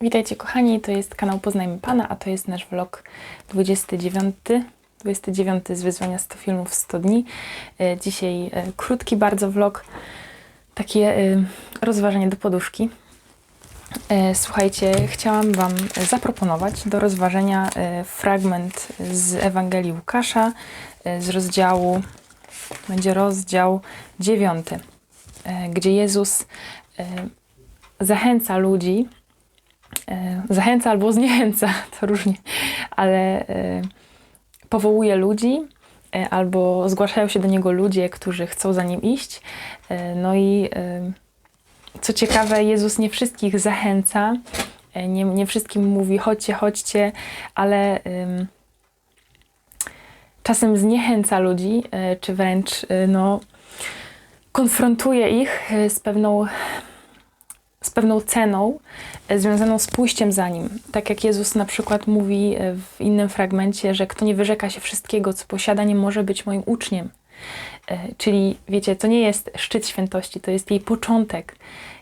Witajcie kochani, to jest kanał Poznajmy Pana, a to jest nasz vlog 29. 29 z wyzwania 100 filmów w 100 dni. E, Dzisiaj e, krótki bardzo vlog, takie e, rozważanie do poduszki. Słuchajcie, chciałam Wam zaproponować do rozważenia fragment z Ewangelii Łukasza z rozdziału, będzie rozdział 9, e, gdzie Jezus zachęca ludzi, zachęca albo zniechęca, to różnie, ale e, powołuje ludzi e, albo zgłaszają się do niego ludzie, którzy chcą za nim iść. E, No i e, co ciekawe, Jezus nie wszystkich zachęca, e, nie, nie wszystkim mówi chodźcie, chodźcie, ale czasem zniechęca ludzi, e, czy wręcz e, no, konfrontuje ich e, z pewną, z pewną ceną e, związaną z pójściem za nim. Tak jak Jezus na przykład mówi e, w innym fragmencie, że kto nie wyrzeka się wszystkiego, co posiada, nie może być moim uczniem. E, Czyli wiecie, to nie jest szczyt świętości, to jest jej początek.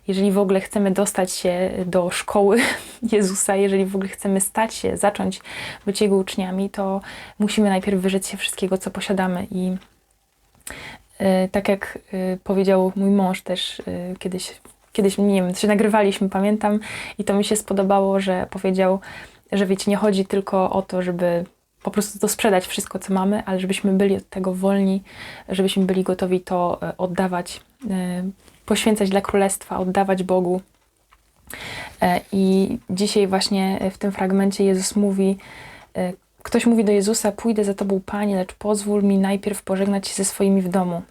Jeżeli w ogóle chcemy dostać się do szkoły Jezusa, jeżeli w ogóle chcemy stać się, zacząć być Jego uczniami, to musimy najpierw wyrzec się wszystkiego, co posiadamy. I tak jak powiedział mój mąż też kiedyś, kiedyś, nie wiem, się nagrywaliśmy, pamiętam, i to mi się spodobało, że powiedział, że wiecie, nie chodzi tylko o to, żeby po prostu to sprzedać wszystko, co mamy, ale żebyśmy byli od tego wolni, żebyśmy byli gotowi to e, oddawać, e, poświęcać dla Królestwa, oddawać Bogu. E, I dzisiaj właśnie w tym fragmencie Jezus mówi, ktoś mówi do Jezusa, pójdę za Tobą, Panie, lecz pozwól mi najpierw pożegnać się ze swoimi w domu.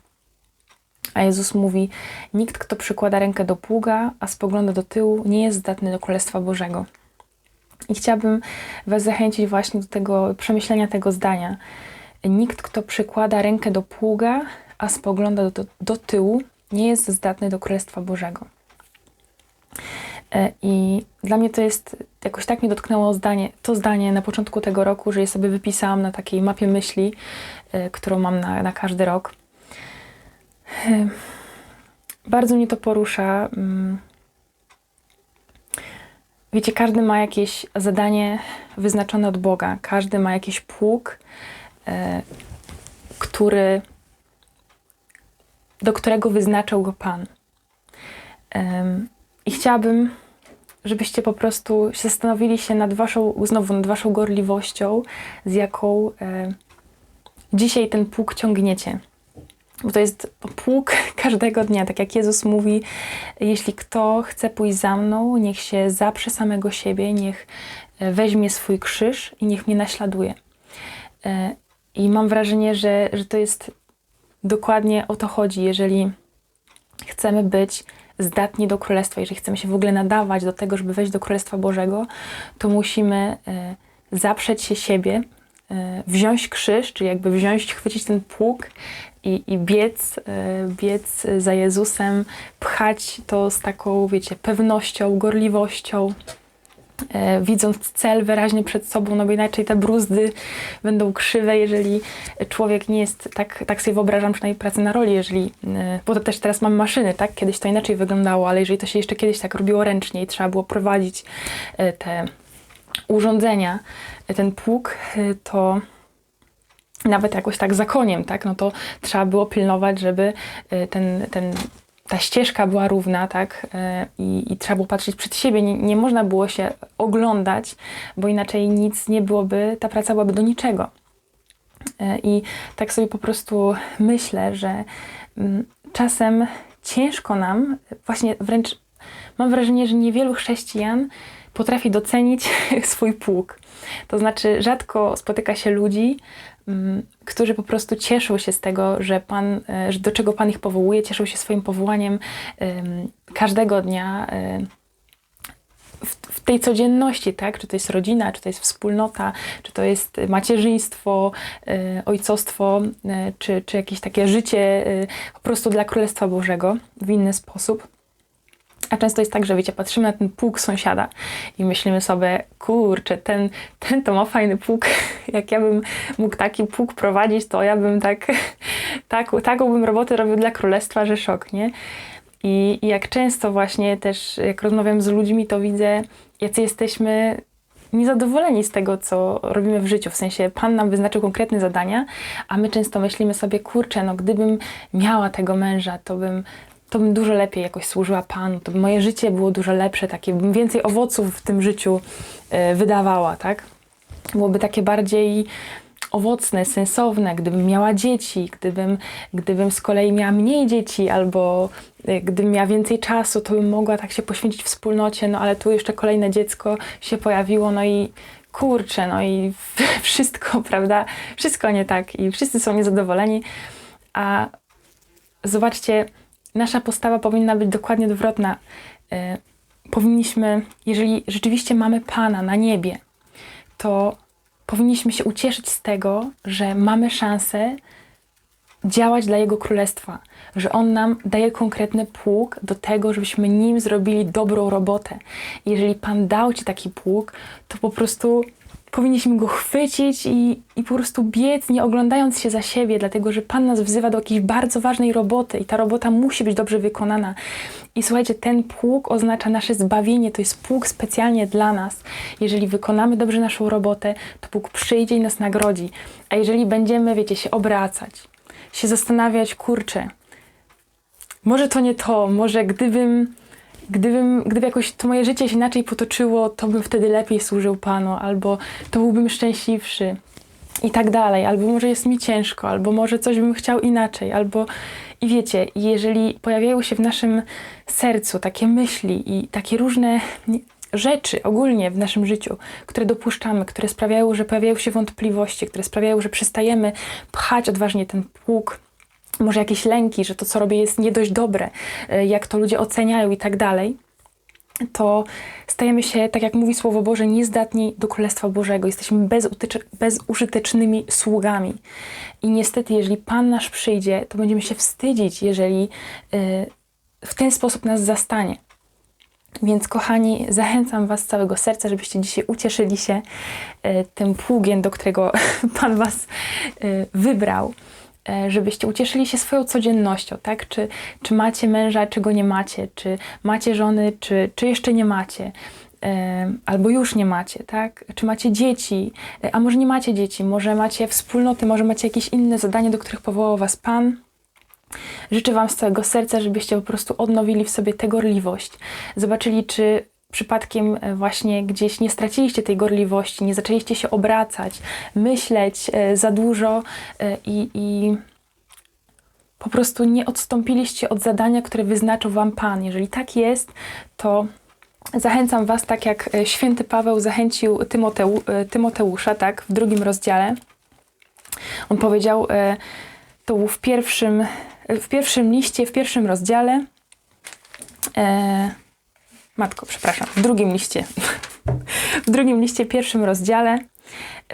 A Jezus mówi, nikt, kto przykłada rękę do pługa, a spogląda do tyłu, nie jest zdatny do Królestwa Bożego. I chciałabym Was zachęcić właśnie do tego przemyślenia tego zdania. Nikt, kto przykłada rękę do pługa, a spogląda do, do tyłu, nie jest zdatny do Królestwa Bożego. E, I dla mnie to jest, jakoś tak mnie dotknęło zdanie, to zdanie na początku tego roku, że je sobie wypisałam na takiej mapie myśli, e, którą mam na, na każdy rok. Bardzo mnie to porusza. mm, Wiecie, każdy ma jakieś zadanie wyznaczone od Boga. Każdy ma jakiś pług, e, który, do którego wyznaczał go Pan. I chciałabym, żebyście po prostu zastanowili się nad waszą, znowu nad waszą gorliwością, z jaką e, dzisiaj ten pług ciągniecie. Bo to jest pług każdego dnia. Tak jak Jezus mówi, jeśli kto chce pójść za mną, niech się zaprze samego siebie, niech e, weźmie swój krzyż i niech mnie naśladuje. E, I mam wrażenie, że, że to jest dokładnie o to chodzi, jeżeli chcemy być zdatni do Królestwa, jeżeli chcemy się w ogóle nadawać do tego, żeby wejść do Królestwa Bożego, to musimy e, zaprzeć się siebie, wziąć krzyż, czyli jakby wziąć, chwycić ten pług i, i biec, e, biec za Jezusem, pchać to z taką, wiecie, pewnością, gorliwością, e, widząc cel wyraźnie przed sobą, no bo inaczej te bruzdy będą krzywe, jeżeli człowiek nie jest, tak, tak sobie wyobrażam przynajmniej pracę na roli, jeżeli, e, bo to też teraz mam maszyny, tak, kiedyś to inaczej wyglądało, ale jeżeli to się jeszcze kiedyś tak robiło ręcznie i trzeba było prowadzić e, te urządzenia, ten pług, e, to nawet jakoś tak za koniem, tak, no to trzeba było pilnować, żeby e, ten, ten, ta ścieżka była równa, tak, e, i, i trzeba było patrzeć przed siebie, nie, nie można było się oglądać, bo inaczej nic nie byłoby, ta praca byłaby do niczego. I tak sobie po prostu myślę, że mm, czasem ciężko nam, właśnie wręcz mam wrażenie, że niewielu chrześcijan potrafi docenić swój pług. To znaczy, rzadko spotyka się ludzi, mm, którzy po prostu cieszą się z tego, że Pan, e, do czego Pan ich powołuje, cieszą się swoim powołaniem em, każdego dnia. e, w, tej codzienności, tak? Czy to jest rodzina, czy to jest wspólnota, czy to jest macierzyństwo, e, ojcostwo, czy, czy jakieś takie życie po prostu dla Królestwa Bożego w inny sposób. A często jest tak, że wiecie, patrzymy na ten pług sąsiada i myślimy sobie, kurczę, ten, ten to ma fajny pług. Jak ja bym mógł taki pług prowadzić, to ja bym tak, tak taką bym robotę robił dla królestwa, że szok, nie? I, I jak często właśnie też, jak rozmawiam z ludźmi, to widzę, jacy jesteśmy niezadowoleni z tego, co robimy w życiu. W sensie Pan nam wyznaczył konkretne zadania, a my często myślimy sobie, kurczę, no gdybym miała tego męża, to bym, to bym dużo lepiej jakoś służyła Panu, to by moje życie było dużo lepsze, takie bym więcej owoców w tym życiu e, wydawała, tak? Byłoby takie bardziej owocne, sensowne, gdybym miała dzieci, gdybym, gdybym z kolei miała mniej dzieci, albo e, gdybym miała więcej czasu, to bym mogła tak się poświęcić wspólnocie, no ale tu jeszcze kolejne dziecko się pojawiło, no i kurczę, no i wszystko, prawda? Wszystko nie tak i wszyscy są niezadowoleni, a zobaczcie, nasza postawa powinna być dokładnie odwrotna. E, Powinniśmy, jeżeli rzeczywiście mamy Pana na niebie, to powinniśmy się ucieszyć z tego, że mamy szansę działać dla Jego Królestwa, że On nam daje konkretny pług do tego, żebyśmy nim zrobili dobrą robotę. Jeżeli Pan dał Ci taki pług, to po prostu powinniśmy go chwycić i, i po prostu biec, nie oglądając się za siebie, dlatego że Pan nas wzywa do jakiejś bardzo ważnej roboty i ta robota musi być dobrze wykonana. I słuchajcie, ten pług oznacza nasze zbawienie, to jest pług specjalnie dla nas. Jeżeli wykonamy dobrze naszą robotę, to Bóg przyjdzie i nas nagrodzi. A jeżeli będziemy, wiecie, się obracać, się zastanawiać, kurczę, może to nie to, może gdybym, gdybym, gdyby jakoś to moje życie się inaczej potoczyło, to bym wtedy lepiej służył Panu, albo to byłbym szczęśliwszy i tak dalej, albo może jest mi ciężko, albo może coś bym chciał inaczej, albo i wiecie, jeżeli pojawiają się w naszym sercu takie myśli i takie różne rzeczy ogólnie w naszym życiu, które dopuszczamy, które sprawiają, że pojawiają się wątpliwości, które sprawiają, że przestajemy pchać odważnie ten pług, może jakieś lęki, że to, co robię, jest nie dość dobre, e, jak to ludzie oceniają i tak dalej, to stajemy się, tak jak mówi Słowo Boże, niezdatni do Królestwa Bożego. Jesteśmy bezużytecznymi sługami. I niestety, jeżeli Pan nasz przyjdzie, to będziemy się wstydzić, jeżeli y, w ten sposób nas zastanie. Więc kochani, zachęcam Was z całego serca, żebyście dzisiaj ucieszyli się e, tym pługiem, do którego Pan Was wybrał. E, Żebyście ucieszyli się swoją codziennością, tak? Czy, czy macie męża, czy go nie macie, czy macie żony, czy, czy jeszcze nie macie, e, albo już nie macie, tak? Czy macie dzieci, e, a może nie macie dzieci, może macie wspólnoty, może macie jakieś inne zadanie, do których powołał Was Pan. Życzę Wam z całego serca, żebyście po prostu odnowili w sobie tę gorliwość. Zobaczyli, czy przypadkiem e, właśnie gdzieś nie straciliście tej gorliwości, nie zaczęliście się obracać, myśleć e, za dużo e, i, i po prostu nie odstąpiliście od zadania, które wyznaczył Wam Pan. Jeżeli tak jest, to zachęcam Was, tak jak święty Paweł zachęcił Tymoteu, Tymoteusza, tak, w drugim rozdziale. On powiedział, to w pierwszym, w pierwszym liście, w pierwszym rozdziale. Matko, przepraszam, w drugim liście. w drugim liście, pierwszym rozdziale.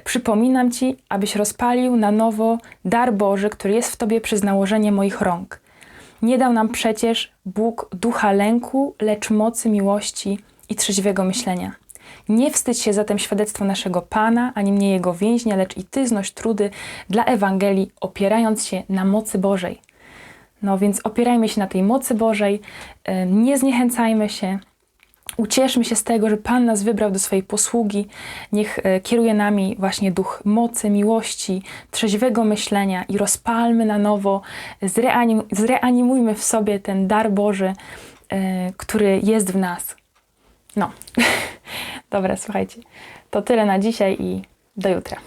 Przypominam ci, abyś rozpalił na nowo dar Boży, który jest w tobie przez nałożenie moich rąk. Nie dał nam przecież Bóg ducha lęku, lecz mocy miłości i trzeźwego myślenia. Nie wstydź się zatem świadectwa naszego Pana, ani mnie jego więźnia, lecz i ty znoś trudy dla Ewangelii, opierając się na mocy Bożej. No więc opierajmy się na tej mocy Bożej, e, nie zniechęcajmy się, ucieszmy się z tego, że Pan nas wybrał do swojej posługi. Niech e, kieruje nami właśnie duch mocy, miłości, trzeźwego myślenia i rozpalmy na nowo, zreanim, zreanimujmy w sobie ten dar Boży, e, który jest w nas. No, dobra, słuchajcie, to tyle na dzisiaj i do jutra.